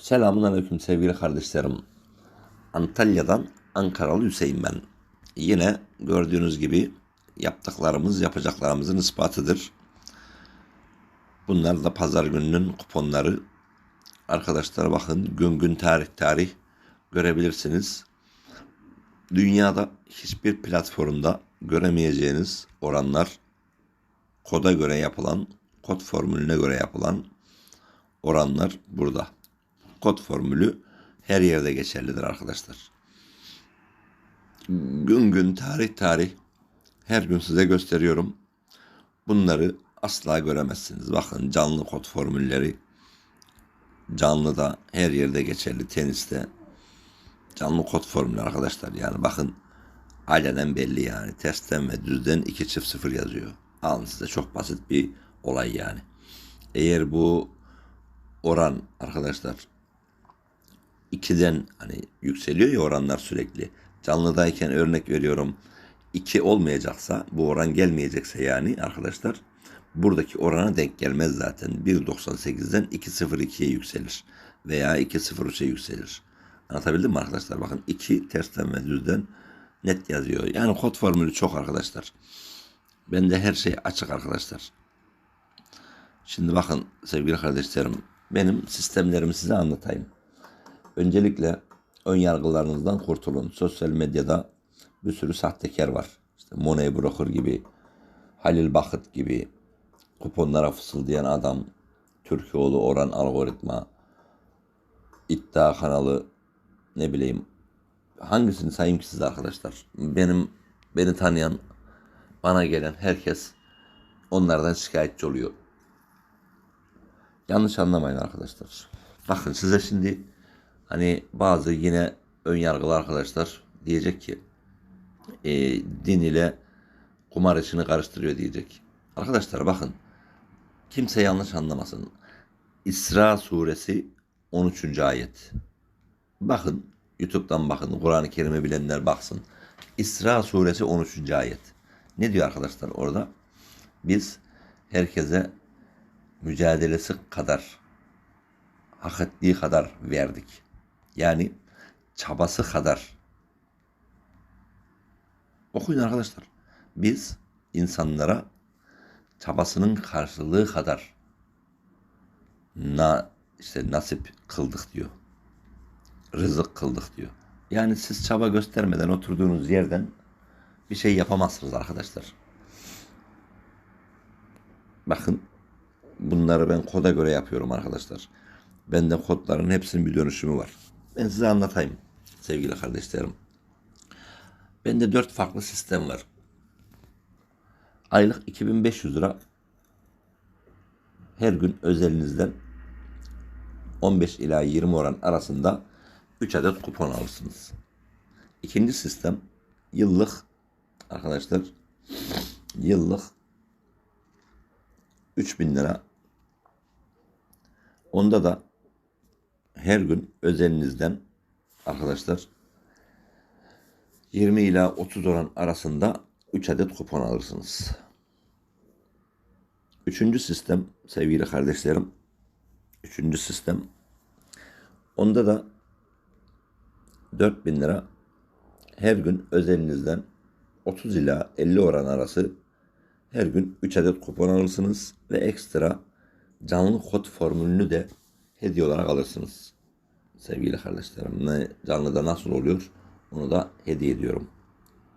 Selamun Aleyküm sevgili kardeşlerim. Antalya'dan Ankaralı Hüseyin ben. Yine gördüğünüz gibi yaptıklarımız yapacaklarımızın ispatıdır. Bunlar da pazar gününün kuponları. Arkadaşlar bakın gün gün tarih tarih görebilirsiniz. Dünyada hiçbir platformda göremeyeceğiniz oranlar koda göre yapılan, kod formülüne göre yapılan oranlar burada. Kod formülü her yerde geçerlidir arkadaşlar. Gün gün tarih tarih her gün size gösteriyorum. Bunları asla göremezsiniz. Bakın canlı kod formülleri canlı da her yerde geçerli teniste. Canlı kod formülü arkadaşlar yani bakın alenen belli yani. Testten ve düzden 2 çift 0 yazıyor. Alın size çok basit bir olay yani. Eğer bu oran arkadaşlar 2'den hani yükseliyor ya oranlar sürekli. Canlıdayken örnek veriyorum 2 olmayacaksa bu oran gelmeyecekse yani arkadaşlar buradaki orana denk gelmez zaten. 1.98'den 2.02'ye yükselir veya 2.03'e yükselir. Anlatabildim mi arkadaşlar? Bakın 2 tersten ve düzden net yazıyor. Yani kod formülü çok arkadaşlar. Bende her şey açık arkadaşlar. Şimdi bakın sevgili kardeşlerim benim sistemlerimi size anlatayım. Öncelikle ön yargılarınızdan kurtulun. Sosyal medyada bir sürü sahtekar var. İşte Money Broker gibi, Halil Bakıt gibi, kuponlara fısıldayan adam, Türkoğlu Oran Algoritma, iddia kanalı, ne bileyim hangisini sayayım ki size arkadaşlar. Benim beni tanıyan, bana gelen herkes onlardan şikayetçi oluyor. Yanlış anlamayın arkadaşlar. Bakın size şimdi hani bazı yine ön yargılı arkadaşlar diyecek ki e, din ile kumar işini karıştırıyor diyecek. Arkadaşlar bakın kimse yanlış anlamasın. İsra suresi 13. ayet. Bakın YouTube'dan bakın Kur'an-ı Kerim'i bilenler baksın. İsra suresi 13. ayet. Ne diyor arkadaşlar orada? Biz herkese mücadelesi kadar hak ettiği kadar verdik. Yani çabası kadar. Okuyun arkadaşlar. Biz insanlara çabasının karşılığı kadar na işte nasip kıldık diyor. Rızık kıldık diyor. Yani siz çaba göstermeden oturduğunuz yerden bir şey yapamazsınız arkadaşlar. Bakın bunları ben koda göre yapıyorum arkadaşlar. Bende kodların hepsinin bir dönüşümü var. Ben size anlatayım sevgili kardeşlerim. Bende dört farklı sistem var. Aylık 2500 lira her gün özelinizden 15 ila 20 oran arasında 3 adet kupon alırsınız. İkinci sistem yıllık arkadaşlar yıllık 3000 lira. Onda da her gün özelinizden arkadaşlar 20 ila 30 oran arasında 3 adet kupon alırsınız. Üçüncü sistem sevgili kardeşlerim. Üçüncü sistem. Onda da 4000 lira her gün özelinizden 30 ila 50 oran arası her gün 3 adet kupon alırsınız ve ekstra canlı kod formülünü de hediye olarak alırsınız. Sevgili kardeşlerim ne canlıda nasıl oluyor onu da hediye ediyorum.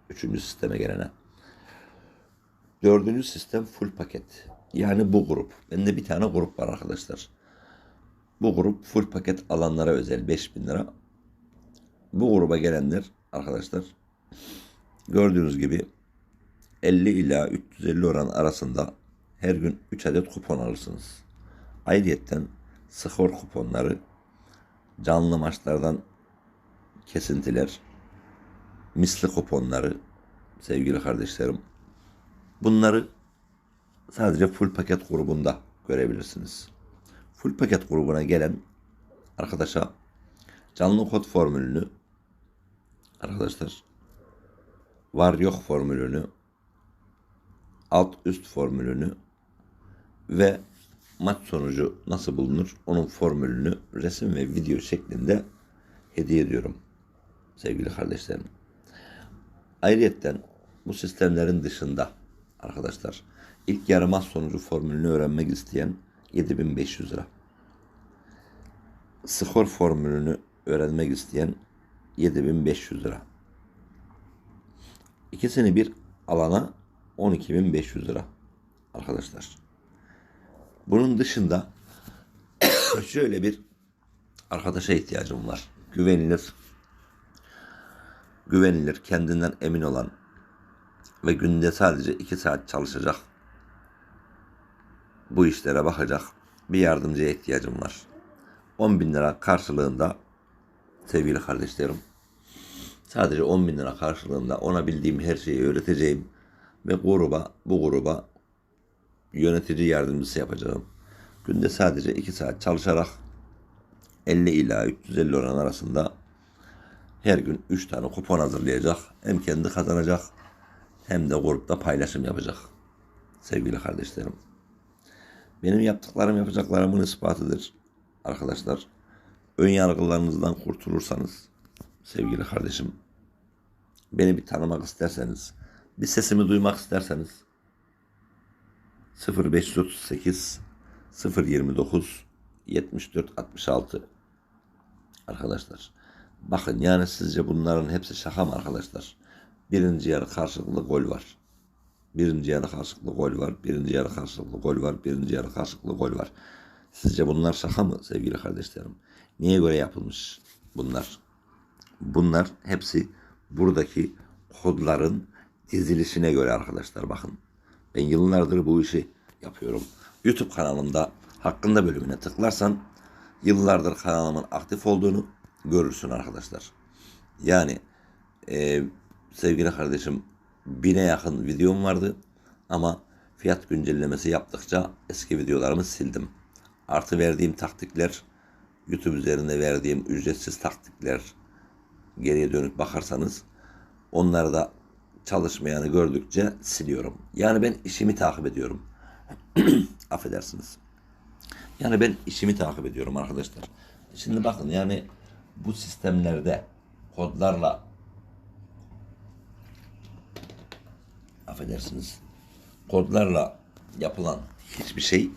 Üçüncü sisteme gelene. Dördüncü sistem full paket. Yani bu grup. Bende bir tane grup var arkadaşlar. Bu grup full paket alanlara özel 5000 lira. Bu gruba gelenler arkadaşlar gördüğünüz gibi 50 ila 350 oran arasında her gün 3 adet kupon alırsınız. Ayrıyeten skor kuponları, canlı maçlardan kesintiler, misli kuponları sevgili kardeşlerim. Bunları sadece full paket grubunda görebilirsiniz. Full paket grubuna gelen arkadaşa canlı kod formülünü arkadaşlar var yok formülünü alt üst formülünü ve maç sonucu nasıl bulunur onun formülünü resim ve video şeklinde hediye ediyorum sevgili kardeşlerim. Ayrıyetten bu sistemlerin dışında arkadaşlar ilk yarı maç sonucu formülünü öğrenmek isteyen 7500 lira. Skor formülünü öğrenmek isteyen 7500 lira. İkisini bir alana 12.500 lira arkadaşlar. Bunun dışında şöyle bir arkadaşa ihtiyacım var. Güvenilir, güvenilir, kendinden emin olan ve günde sadece iki saat çalışacak, bu işlere bakacak bir yardımcıya ihtiyacım var. 10 bin lira karşılığında sevgili kardeşlerim, sadece 10 bin lira karşılığında ona bildiğim her şeyi öğreteceğim ve gruba, bu gruba yönetici yardımcısı yapacağım. Günde sadece 2 saat çalışarak 50 ila 350 oran arasında her gün 3 tane kupon hazırlayacak. Hem kendi kazanacak hem de grupta paylaşım yapacak. Sevgili kardeşlerim. Benim yaptıklarım yapacaklarımın ispatıdır. Arkadaşlar ön yargılarınızdan kurtulursanız sevgili kardeşim beni bir tanımak isterseniz bir sesimi duymak isterseniz 0538 029 74 66 Arkadaşlar bakın yani sizce bunların hepsi şaka mı arkadaşlar? Birinci yarı karşılıklı gol var. Birinci yarı karşılıklı gol var. Birinci yarı karşılıklı gol var. Birinci yarı karşılıklı gol var. Sizce bunlar şaka mı sevgili kardeşlerim? Niye göre yapılmış bunlar? Bunlar hepsi buradaki kodların dizilişine göre arkadaşlar bakın. Ben yıllardır bu işi yapıyorum. YouTube kanalımda hakkında bölümüne tıklarsan yıllardır kanalımın aktif olduğunu görürsün arkadaşlar. Yani e, sevgili kardeşim bine yakın videom vardı ama fiyat güncellemesi yaptıkça eski videolarımı sildim. Artı verdiğim taktikler YouTube üzerinde verdiğim ücretsiz taktikler geriye dönüp bakarsanız onları da çalışmayanı gördükçe siliyorum. Yani ben işimi takip ediyorum. Affedersiniz. Yani ben işimi takip ediyorum arkadaşlar. Şimdi bakın yani bu sistemlerde kodlarla affedersiniz kodlarla yapılan hiçbir şey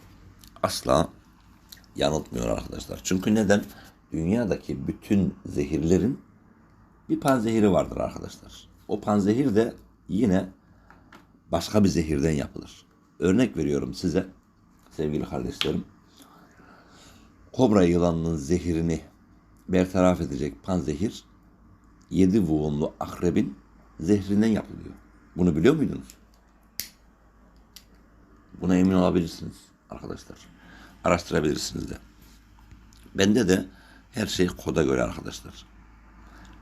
asla yanıltmıyor arkadaşlar. Çünkü neden? Dünyadaki bütün zehirlerin bir panzehiri vardır arkadaşlar. O panzehir de yine başka bir zehirden yapılır. Örnek veriyorum size sevgili kardeşlerim. Kobra yılanının zehirini bertaraf edecek panzehir yedi vuğunlu akrebin zehrinden yapılıyor. Bunu biliyor muydunuz? Buna emin olabilirsiniz arkadaşlar. Araştırabilirsiniz de. Bende de her şey koda göre arkadaşlar.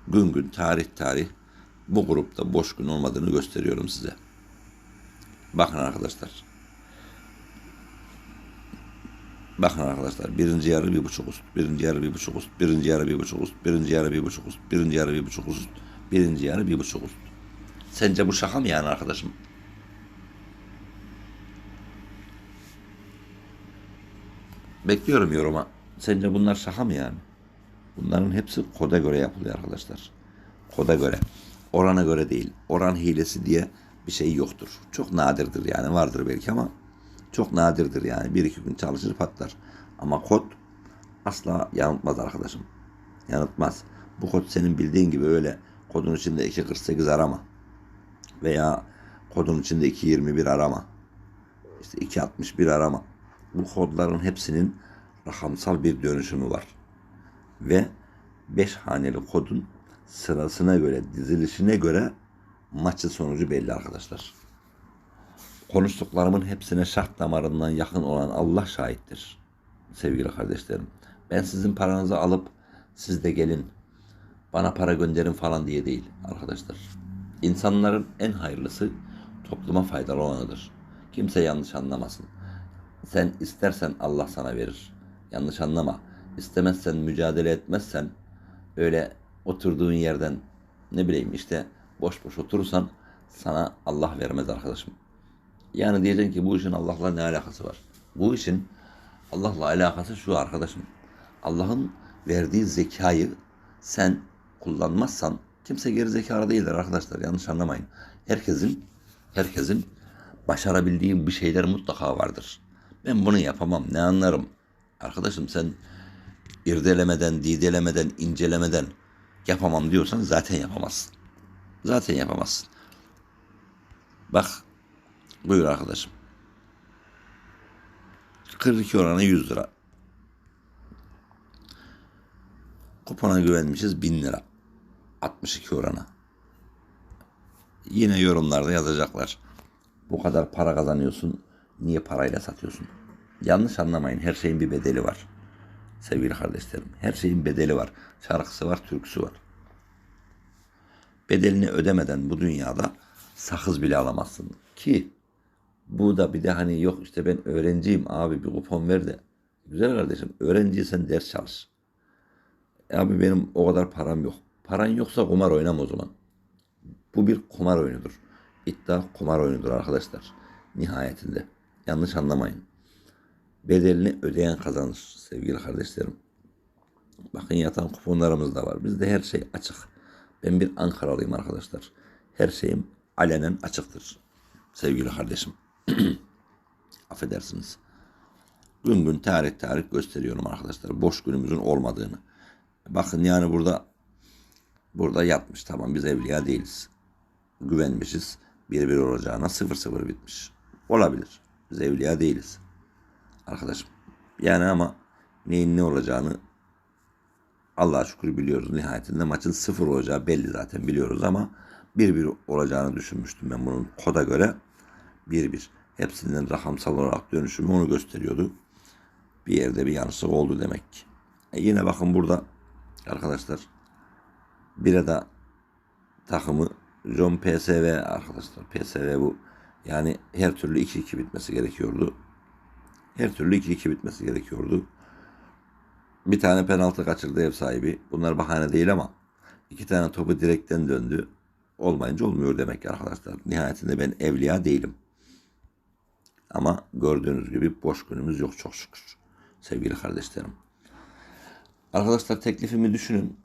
Gün gün tarih tarih bu grupta boş gün olmadığını gösteriyorum size. Bakın arkadaşlar. Bakın arkadaşlar birinci yarı bir buçuk üst, birinci yarı bir buçuk üst, birinci yarı bir buçuk üst, birinci yarı bir buçuk üst, birinci yarı bir buçuk üst, birinci yarı bir buçuk üst. Sence bu şaka mı yani arkadaşım? Bekliyorum yoruma. Sence bunlar şaka mı yani? Bunların hepsi koda göre yapılıyor arkadaşlar. Koda göre. Orana göre değil. Oran hilesi diye bir şey yoktur. Çok nadirdir yani. Vardır belki ama çok nadirdir yani. Bir iki gün çalışır patlar. Ama kod asla yanıltmaz arkadaşım. Yanıltmaz. Bu kod senin bildiğin gibi öyle kodun içinde 248 arama. Veya kodun içinde 221 arama. İşte 261 arama. Bu kodların hepsinin rakamsal bir dönüşümü var. Ve 5 haneli kodun sırasına göre, dizilişine göre maçın sonucu belli arkadaşlar. Konuştuklarımın hepsine şart damarından yakın olan Allah şahittir. Sevgili kardeşlerim. Ben sizin paranızı alıp siz de gelin bana para gönderin falan diye değil arkadaşlar. İnsanların en hayırlısı topluma faydalı olanıdır. Kimse yanlış anlamasın. Sen istersen Allah sana verir. Yanlış anlama. İstemezsen, mücadele etmezsen, öyle oturduğun yerden ne bileyim işte boş boş oturursan sana Allah vermez arkadaşım. Yani diyeceksin ki bu işin Allah'la ne alakası var? Bu işin Allah'la alakası şu arkadaşım. Allah'ın verdiği zekayı sen kullanmazsan kimse geri zekalı değildir arkadaşlar. Yanlış anlamayın. Herkesin herkesin başarabildiği bir şeyler mutlaka vardır. Ben bunu yapamam. Ne anlarım? Arkadaşım sen irdelemeden, didelemeden, incelemeden yapamam diyorsan zaten yapamazsın. Zaten yapamazsın. Bak buyur arkadaşım. 42 oranı 100 lira. Kupona güvenmişiz 1000 lira. 62 oranı. Yine yorumlarda yazacaklar. Bu kadar para kazanıyorsun. Niye parayla satıyorsun? Yanlış anlamayın. Her şeyin bir bedeli var. Sevgili kardeşlerim. Her şeyin bedeli var. Şarkısı var, türküsü var. Bedelini ödemeden bu dünyada sakız bile alamazsın. Ki bu da bir de hani yok işte ben öğrenciyim abi bir kupon ver de. Güzel kardeşim öğrenciysen ders çalış. E Abi benim o kadar param yok. Paran yoksa kumar oynama o zaman. Bu bir kumar oyunudur. İddia kumar oyunudur arkadaşlar. Nihayetinde. Yanlış anlamayın. Bedelini ödeyen kazanır sevgili kardeşlerim. Bakın yatan kuponlarımız da var. Bizde her şey açık. Ben bir Ankaralıyım arkadaşlar. Her şeyim alenen açıktır. Sevgili kardeşim. Affedersiniz. Gün gün tarih tarih gösteriyorum arkadaşlar. Boş günümüzün olmadığını. Bakın yani burada burada yatmış tamam biz evliya değiliz. Güvenmişiz. Bir bir olacağına sıfır sıfır bitmiş. Olabilir. Biz evliya değiliz. Arkadaşım. Yani ama neyin ne olacağını Allah'a şükür biliyoruz. Nihayetinde maçın sıfır olacağı belli zaten biliyoruz ama bir bir olacağını düşünmüştüm ben bunun koda göre. bir bir. Hepsinden rakamsal olarak dönüşümü onu gösteriyordu. Bir yerde bir yanlışlık oldu demek ki. E yine bakın burada arkadaşlar Birada takımı John PSV arkadaşlar. PSV bu. Yani her türlü 2-2 bitmesi gerekiyordu. Her türlü 2-2 bitmesi gerekiyordu. Bir tane penaltı kaçırdı ev sahibi. Bunlar bahane değil ama iki tane topu direkten döndü. Olmayınca olmuyor demek ki arkadaşlar. Nihayetinde ben evliya değilim. Ama gördüğünüz gibi boş günümüz yok çok şükür. Sevgili kardeşlerim. Arkadaşlar teklifimi düşünün.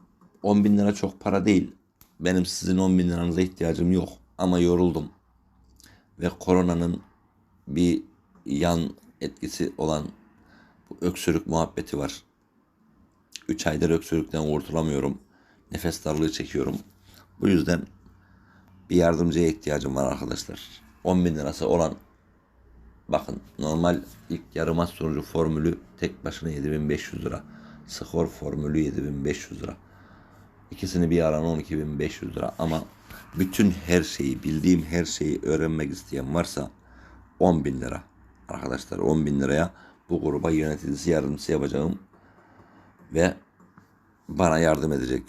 10 bin lira çok para değil. Benim sizin 10 bin liranıza ihtiyacım yok. Ama yoruldum. Ve koronanın bir yan etkisi olan bu öksürük muhabbeti var. 3 aydır öksürükten kurtulamıyorum. Nefes darlığı çekiyorum. Bu yüzden bir yardımcıya ihtiyacım var arkadaşlar. 10 bin lirası olan bakın normal ilk yarı maç sonucu formülü tek başına 7500 lira. Skor formülü 7500 lira. İkisini bir aran 12.500 lira ama bütün her şeyi bildiğim her şeyi öğrenmek isteyen varsa 10 bin lira. Arkadaşlar 10 bin liraya bu gruba yöneticisi yardımcısı yapacağım ve bana yardım edecek.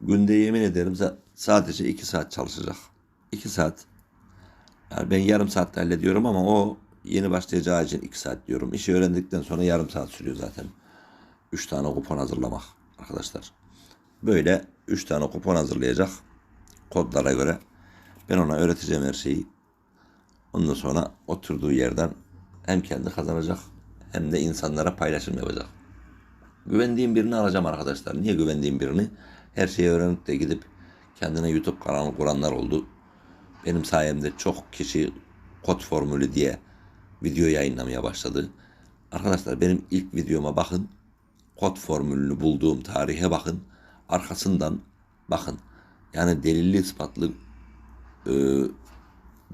Günde yemin ederim sadece 2 saat çalışacak. 2 saat. Yani ben yarım saatte hallediyorum ama o yeni başlayacağı için 2 saat diyorum. İşi öğrendikten sonra yarım saat sürüyor zaten. 3 tane kupon hazırlamak arkadaşlar. Böyle 3 tane kupon hazırlayacak kodlara göre. Ben ona öğreteceğim her şeyi. Ondan sonra oturduğu yerden hem kendi kazanacak hem de insanlara paylaşım yapacak. Güvendiğim birini alacağım arkadaşlar. Niye güvendiğim birini? Her şeyi öğrenip de gidip kendine YouTube kanalı kuranlar oldu. Benim sayemde çok kişi kod formülü diye video yayınlamaya başladı. Arkadaşlar benim ilk videoma bakın. Kod formülünü bulduğum tarihe bakın arkasından bakın yani delilli ispatlı e,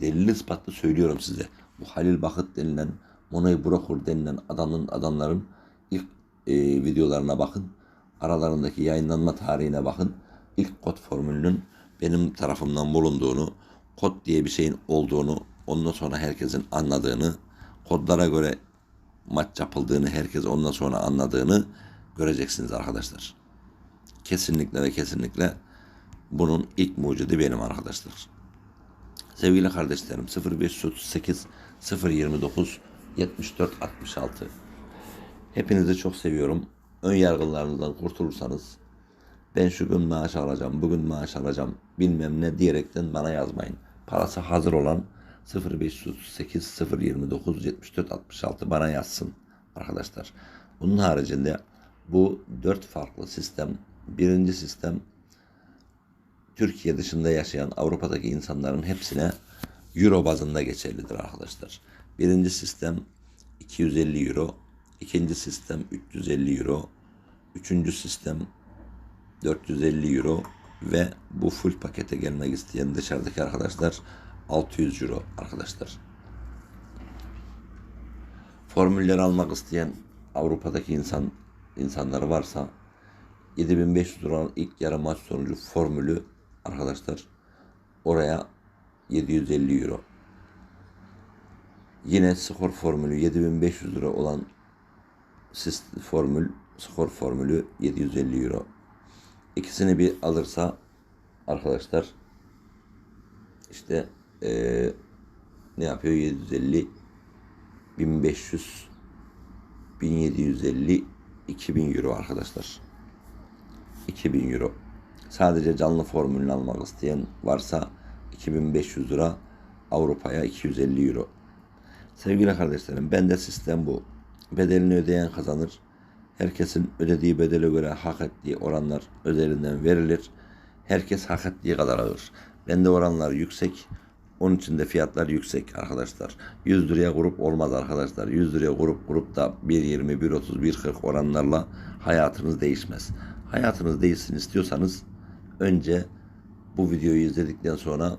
delilli ispatlı söylüyorum size. Bu Halil Bakıt denilen Monay Brokur denilen adamın adamların ilk e, videolarına bakın. Aralarındaki yayınlanma tarihine bakın. İlk kod formülünün benim tarafımdan bulunduğunu, kod diye bir şeyin olduğunu, ondan sonra herkesin anladığını, kodlara göre maç yapıldığını herkes ondan sonra anladığını göreceksiniz arkadaşlar. Kesinlikle ve kesinlikle bunun ilk mucidi benim arkadaşlar. Sevgili kardeşlerim 0538 029 74 66 Hepinizi çok seviyorum. Ön yargılarınızdan kurtulursanız ben şu gün maaş alacağım, bugün maaş alacağım bilmem ne diyerekten bana yazmayın. Parası hazır olan 0538 029 74 66 bana yazsın. arkadaşlar. Bunun haricinde bu dört farklı sistem. Birinci sistem Türkiye dışında yaşayan Avrupa'daki insanların hepsine euro bazında geçerlidir arkadaşlar. Birinci sistem 250 euro, ikinci sistem 350 euro, üçüncü sistem 450 euro ve bu full pakete gelmek isteyen dışarıdaki arkadaşlar 600 euro arkadaşlar. Formülleri almak isteyen Avrupa'daki insan insanları varsa 7500 liralık ilk yarı maç sonucu formülü arkadaşlar oraya 750 euro. Yine skor formülü 7500 lira olan formül skor formülü 750 euro. İkisini bir alırsa arkadaşlar işte eee, ne yapıyor 750 1500 1750 2000 euro arkadaşlar. 2000 euro. Sadece canlı formülünü almak isteyen varsa 2500 lira Avrupa'ya 250 euro. Sevgili kardeşlerim bende sistem bu. Bedelini ödeyen kazanır. Herkesin ödediği bedele göre hak ettiği oranlar özelinden verilir. Herkes hak ettiği kadar alır. Bende oranlar yüksek. Onun için de fiyatlar yüksek arkadaşlar. 100 liraya grup olmaz arkadaşlar. 100 liraya grup grup da 1.20, 1.30, 1.40 oranlarla hayatınız değişmez. Hayatınız değişsin istiyorsanız önce bu videoyu izledikten sonra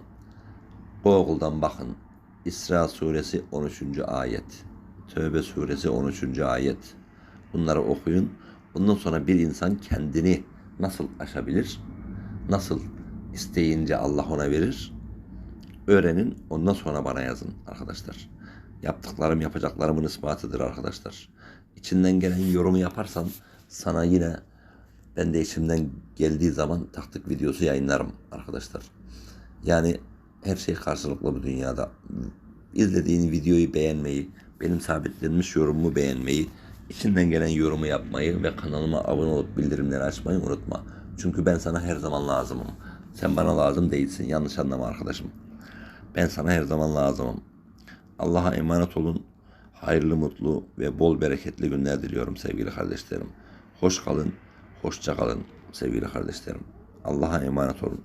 Google'dan bakın. İsra suresi 13. ayet. Tövbe suresi 13. ayet. Bunları okuyun. Bundan sonra bir insan kendini nasıl aşabilir? Nasıl isteyince Allah ona verir? Öğrenin. Ondan sonra bana yazın arkadaşlar. Yaptıklarım yapacaklarımın ispatıdır arkadaşlar. İçinden gelen yorumu yaparsan sana yine ben de içimden geldiği zaman taktik videosu yayınlarım arkadaşlar. Yani her şey karşılıklı bu dünyada. İzlediğin videoyu beğenmeyi, benim sabitlenmiş yorumumu beğenmeyi, içinden gelen yorumu yapmayı ve kanalıma abone olup bildirimleri açmayı unutma. Çünkü ben sana her zaman lazımım. Sen bana lazım değilsin. Yanlış anlama arkadaşım. Ben sana her zaman lazımım. Allah'a emanet olun. Hayırlı, mutlu ve bol bereketli günler diliyorum sevgili kardeşlerim. Hoş kalın, hoşça kalın sevgili kardeşlerim. Allah'a emanet olun.